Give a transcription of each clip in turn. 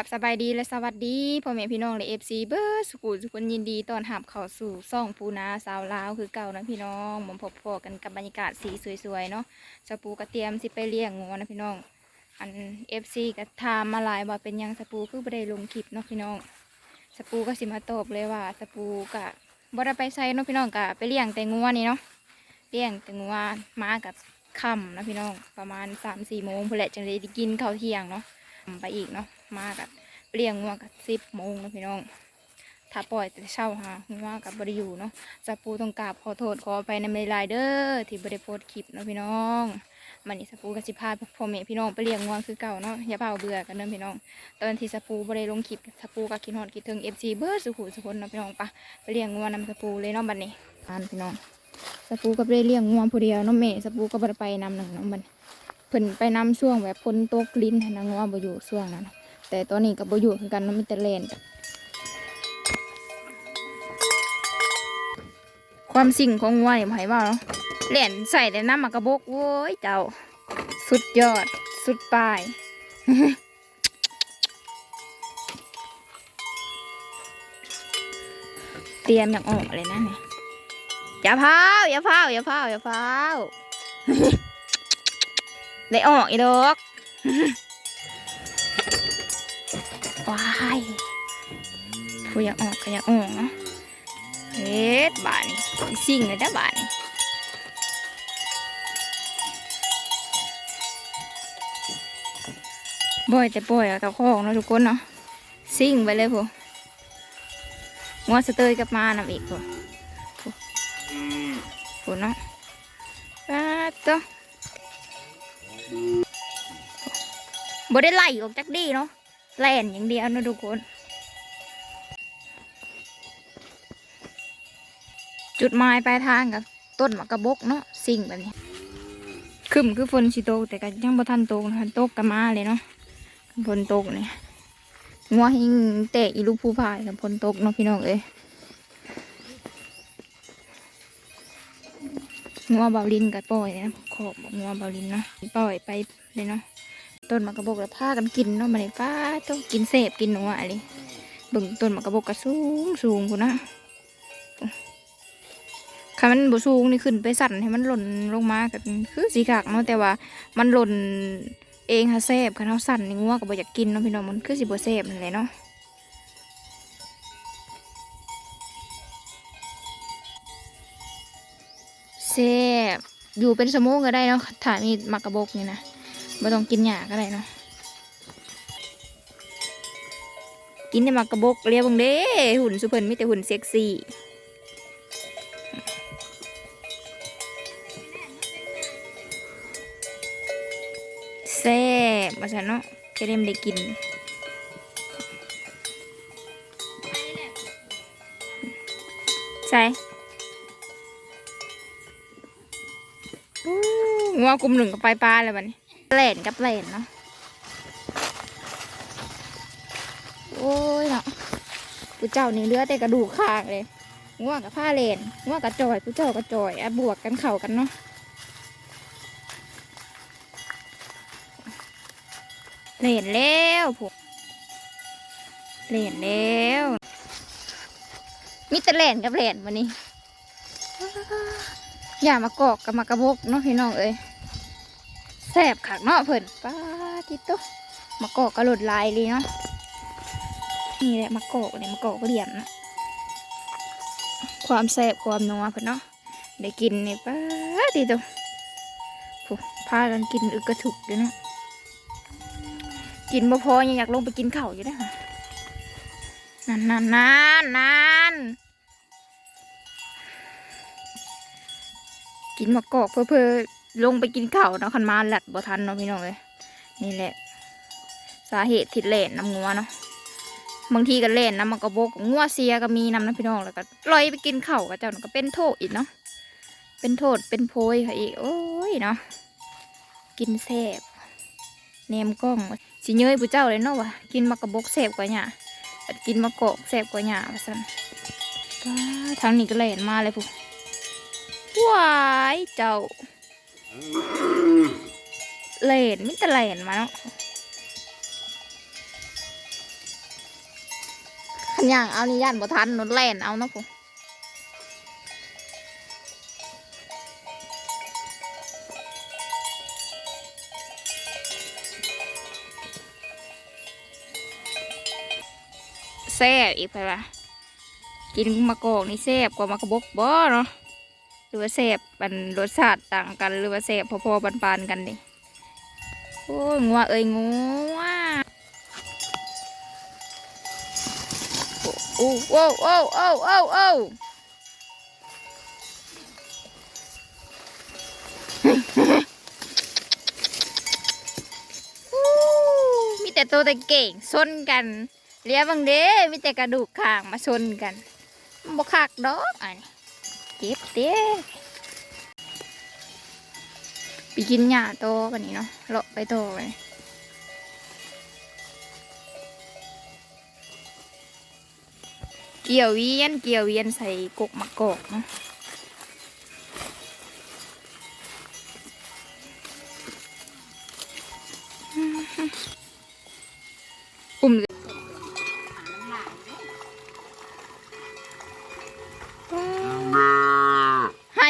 ับสบายดีและสวัสดีพ่อแม่พี่น้องและเอฟซีเบอร์สุขุสุคนยินดีตอนรับเข้าสู่ซ่องปูนาสาวลาวคือเก่านะพี่น้องผมพบพอกันกับบรรยากาศสีสวยๆเนาะสปูกระเตียมสิไปเลี้ยงงัวนะพี่น้อง อันเอฟซีก็ถามมาหลายว่าเป็นยังสปูคือบ่ได้ลงคลิปเนาะพี่น้องสปูก็สิมาตอบเลยว่าสปูกะบ่ได้ไปใส่เนาะพี่น้องกะไปเลี้ยงแต่งัวนี่เนาะเลี้ยงแต่งัวมากับค่ำนะพี่น้องประมาณสามสี่โมงพอแหละจึงได้กินข้าวเที่ยงเนาะไปอีกเนาะ มากับเลี้ยงงัวกับสิบโมงแล้วพี่น้อง ถ้าปล่อยแต่เช้าหางัวกับบริยูเนาะจะปูต้องกราบขอโทษขอไปในเวลาเด้อที่บริโพสคลิปนะพี่น้องมันนี่สปูกับสิพาพ่อแม่พี่น้องไปเลี้ยงงัวคือเก่าเนาะอย่าเผาเบื่อกันเด้อพี่น้อง ตอนที่สปูบริลงคลิปสปูกับคิดฮอดคิดถึงเอฟซีเบอร์สุขุสุคนเนาะพี่น้องปะไปเลี้ยงงัวนำสปูเลยเนาะบัดนี้ทานพี่น้องสปูก็ไปเลี้ยงงัวผู้เดียวเนาะแม่สปูก็บริไปนำหนึ่งเนาะบัดเพิ่นไปนำช่วงแบบพ้นตกลิ้นให้นางว่าบ่อยู่ช่วงนั้นน่ะ แต่ตอนนี้ก็บ่อยู่คือกันเนาะมีแต่แล่นความสิ่งของงัวนี่บ่ให้ว่าเนาะแล่นใส่แต่น้ำมากระบกโว้ยเจ้า สุดยอด สุดปลายเตรียมอย่างออกเลยนะเนี่ยอย่าพาวอย่าพาวอย่าพาวอย่าพาวได้ออกอีดอก ผู้อยากออกก็อยากออกเนาะเฮ็ดบาทนี่สิ่งเลยจ้ะบาทนี่บ่อยแต่ปล่อยกับของเนาะทุกคนเนาะสิ่งไปเลยพวกงัวสเตยกับมานำอีกพวกพวกพวกเนาะป้าต้อบ่ได้ไล่ออกจากดีเนาะ แล่นอย่างเดียวนะทุกคน จุดหมายปลายทางกับต้นมะกระบกเนาะสิ่งแบบนี้ขึ้นคือฝนสิตแต่ก็ยังบ่ทันตกนะตกกันมาเลยเนาะฝนตกเนี่ยงัวหิงเตะอีลูกผู้พายกับฝนตกเนาะพี่น้องเอ้ยงัวเบาลินกับปล่อยนะขอบงัวเบาลินเนาะปล่อยไปเลยเนาะ ต้นมะกระบอกแล้วพากันกินเนาะมันฟ้าต้องกินเสพกินหนัวอะไรบิ่งต้นมะกระบอกก็สูงสูงคุณนะคันมันบ่สูงนี่ขึ้นไปสั่นให้มันหล่นลงมากันคือสีขากเนาะแต่ว่ามันหล่นเองฮะแซบคันเฮาสั่นนี่งัวก็บ่อยากกินเนาะพี่น้องมันคือสิบ่แซบนั่นแหละเนาะแซ่บอยู่เป็นสมงก็ได้เนาะถ้ามีมะกระบอกนี่นะ ไม่ต้องกินหยาก็ได้เนาะกินในหมากระบกเรียบังเด้หุ่นสุเพิ่นมีแต่หุ่นเซ็กซี่แซ่บมาฉันเนาะแค่เดมได้กินใช่งัวกลุ่มหนึ่งกับไปปลาเลยบัดนี้ แหลนกับแหลนเนาะโอ้ยเนาะผู้เจ้านี่เลือแต่กระดูกข้างเลยง่วงกับผ้าเลนง่วงกับจอยผู้เจ้ากับจอยอะบวกกันเข่ากันเนาะเลนแล้วพวกเลนแล้วมีแต่เลนกับเลนวันนี้อย่ามากอกกับมากระบกเนาะพี่น้องเอ้ย แสบขักเนาะเพิ่นป้าทิโตมะกอกกระโดดลายเลยเนาะนี่แหละมะกอกเนี่ยมะกอกเหลี่ยมนะความแสบความนัวเพิ่นเนาะได้กินนี่ป้าทิโตผู้พากันกินอึกกระถุกเลยเนาะกินบ่พอยังอยากลงไปกินข้าวอยู่เด้อค่ะนานนานนานนานกินมะกอกเพื่อเพื่อ ลงไปกินข้าวเนาะคันมาหลัดบ่ทันเนาะพี่น้องเลยนี่แหละ สาเหตุที่เล่นน้ำงัวเนาะบางทีก็เล่นน้ำมันก็บกงัวเสียก็มีน้ำนะพี่น้องแล้วก็ลอยไปกินข้าวกับเจ้าน่ะก็เป็นโทษอีกเนาะเป็นโทษเป็นโพยค่ะอีกโอ้ยเนาะกินแซบแนมกล้องสิเย้ยผู้เจ้าเลยเนาะวะกินมากระบกแซบกว่าหยาบัดกินมะกอกแซบกว่าหยาว่าซั่นว้าทางนี้ก็เล่นมาเลยผู้ว้ายเจ้า เลนมิตรเลนมาเนาะขันย่างเอานี่ย่านบ่ทันนนแลนเอาเนาะผมแซ่บอีกไปละกินมะกอกนี่แซ่บกว่ามะกะบกบ่เนาะ หรือว่าแซ่บมันรสชาติต่างกันหรือว่าแซ่บพอๆปานๆกันดิโอ้ยงัวเอ้ยงัวโอ้โอ้โอ้โอ้โอ้โอ้อู้มีแต่ตัวแต่เก่งซนกันเรียบางเด้มีแต่กระดูกข้างมาชนกันบ่คักดอกอันนี้ เก็บเด้ไปกินหญ้าโตกันนี่เนาะเลาะไปโตไปเกี่ยวเวียนเกี่ยวเวียนใส่กกมะกอกเนาะ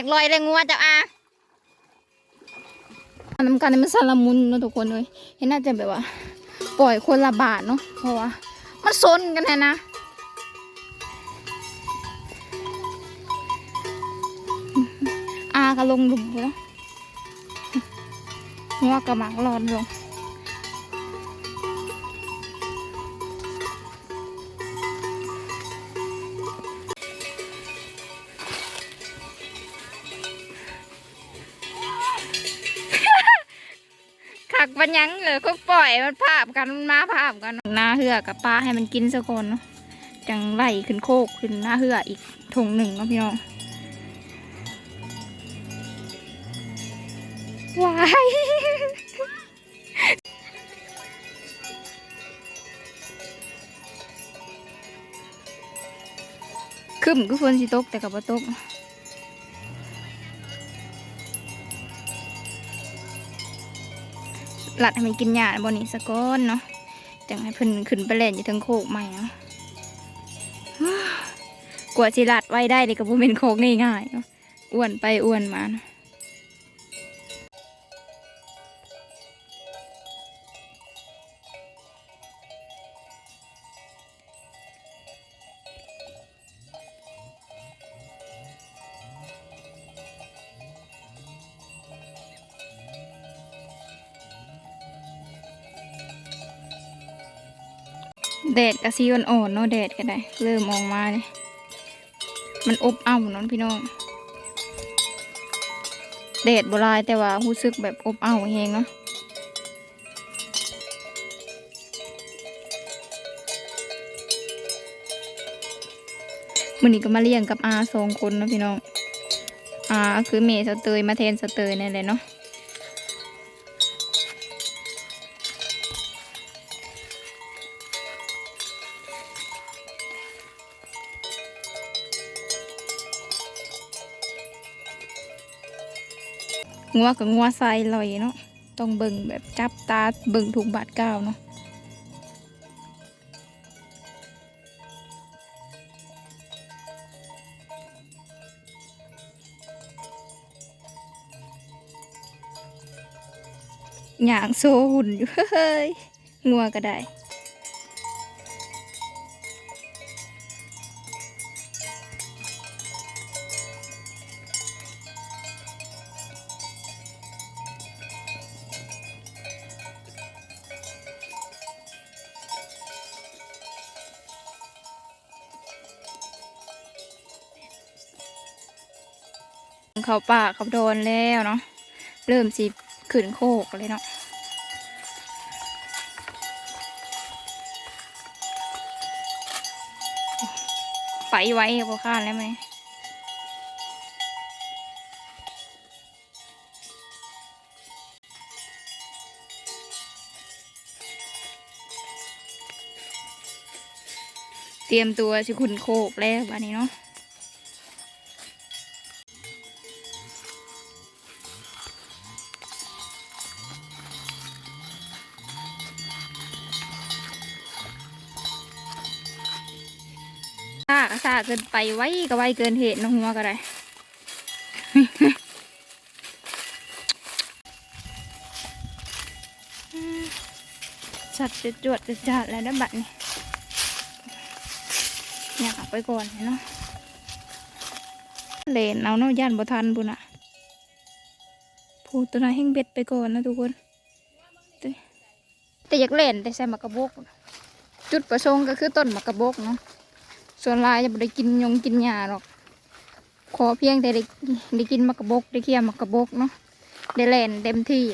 อยากลอยได้งัวเจ้ะอาน้ำกันนี่มันสารมุนเนาะทุกคนเลยเห็นน่าจะแบบว่า ปล่อยคนละบาทเนาะเพราะว่า มันซนกันแท้นะอาก็ลงหลุมแล้วงัวกระหมักรอนลง ขักปังเลยก็ปล่อยมันภาพกันมันมาภาพกันหน้าเหือกับปลาให้มันกินสักคนเนาะจังไล่ขึ้นโคกขึ้นหน้าเหืออีกถงหนึ่งเนาะพี่น้องวายคึมก็ฝนสิตกแต่กับบ่าตก หลัดให้มันกินหญ้าบนนี้สะก้อนเนาะจังให้เพิ่นขึ้นไปเล่นอยู่ทั้งโคกใหม่เนาะกว่าสิหลัดไว้ได้เลยกับ่เป็นโคกง่ายๆเนาะอ้วนไปอ้วนมาเนาะ แดดกะซีอ่อนๆเนาะแดดก็ได้ เริ่มออกมาเลยมันอบอ้าวเนาะพี่น้องแดดบรายแต่ว่ารู้สึกแบบอบอ้าวแฮงเนาะมันนี้ก็มาเลี้ยงกับอาสองคนเนาะพี่น้องอาคือเมย์สเตยมาแทนสเตยนี่นแหละเนาะ งัวกับงัวใส่ลอยเนาะต้องเบิ่งแบบจับตาเบิ่งถูกบาดก้าวเนาะอย่างโซหุ่นอยู่เฮ้ยงัวก็ได้ เขาป่าเขาโดนแล้วเนาะเริ่มสิขึ้นโคกเลยเนาะไปไว้พอข้าแล้วไหมเตรียมตัวสิขุนโคกแล้ววันนี้เนาะ ซาเกินไปไว้ก็ไว้เกินเหตุน้องหัวก็ได้สัตว์จะจวดจะจัดแล้วนะบัดนี้อยากไปก่อนเนาะเลนเอาเนาะย่านบ่ทันปุ่นอะพูดตัวนั้นให้เบ็ดไปก่อนนะทุกคน แต่อยากเล่นแต่ใส่มากระบก จุดประสงค์ก็คือต้นมากกระบกเนาะ ส่วนลายจะไม่ได้กินยงกินหญ้าหรอก ขอเพียงแต่ได้ได้กินมะกระบกได้เคี่ยวมะกระบกเนาะได้แล่นเต็มที่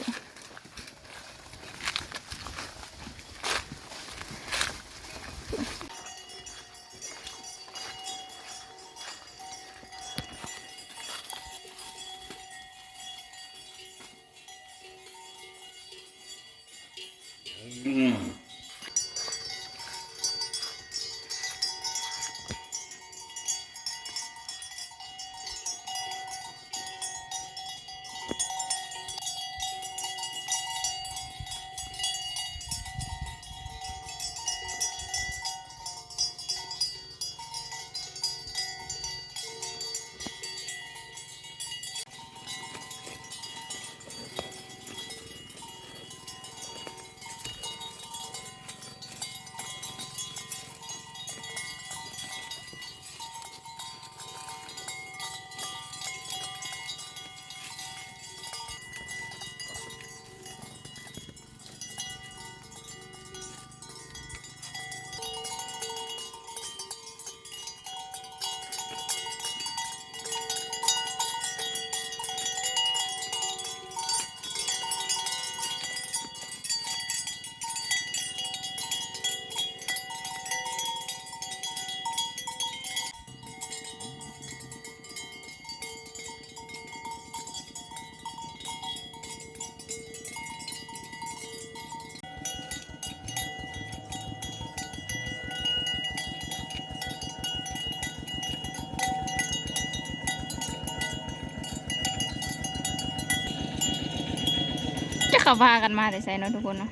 จะขับพากันมาแต่ใส่เนาะทุกคนเนาะ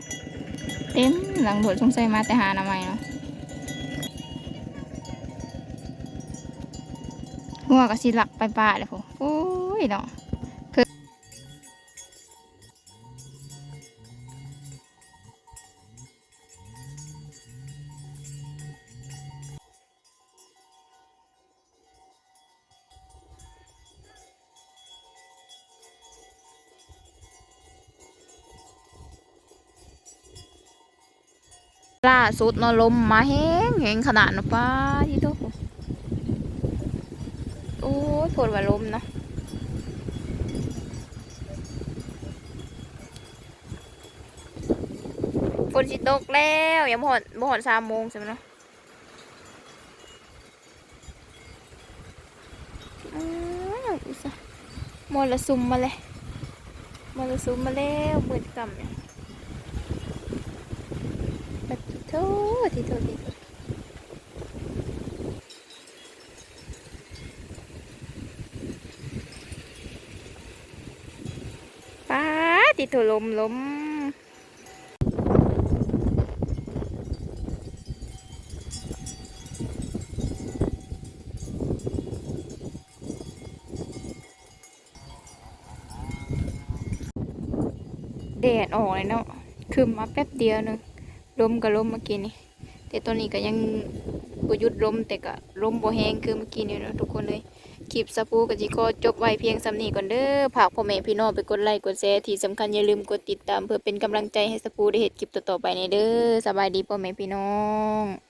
เต็มหลังโดดสงสัยมาแต่หาหนาใหม่เนาะหัวก็สิหลักไปป่าเลยพวกโอ้ยเนาะ ล่าสุดเนาะลมมาแห้งแห้งขนาดนะป้าที่โตโอ้ยปวดว่าลมเนาะฝนสิตกแล้วย่าบ่หอนบ่หอนสามโมงใช่ไหมเนาะอ้าวอุตส่าห์มรสุมมาเลยมรสุมมาแล้วมืดต่ำเนี่ย ปะทิโททิโททิโทป้าติโทลมลมแดดออกเลยเนาะคืมมาแป๊บเดียวหนึง ล้มก็ล้มเมื่อกี้นี่แต่ตอนนี้ก็ยังบ่หยุดล้มแต่ก็ล้มบ่แห้งคือเมื่อกี้นี่เนาะทุกคนเลยคลิปสปูกับจิก็จบไว้เพียงสำนีก่อนเด้อฝากพ่อแม่พี่น้องไปกดไลค์กดแชร์ที่สำคัญอย่าลืมกดติดตามเพื่อเป็นกำลังใจให้สปูได้เห็นคลิปต่อๆไปในเด้อสบายดีพ่อแม่พี่น้อง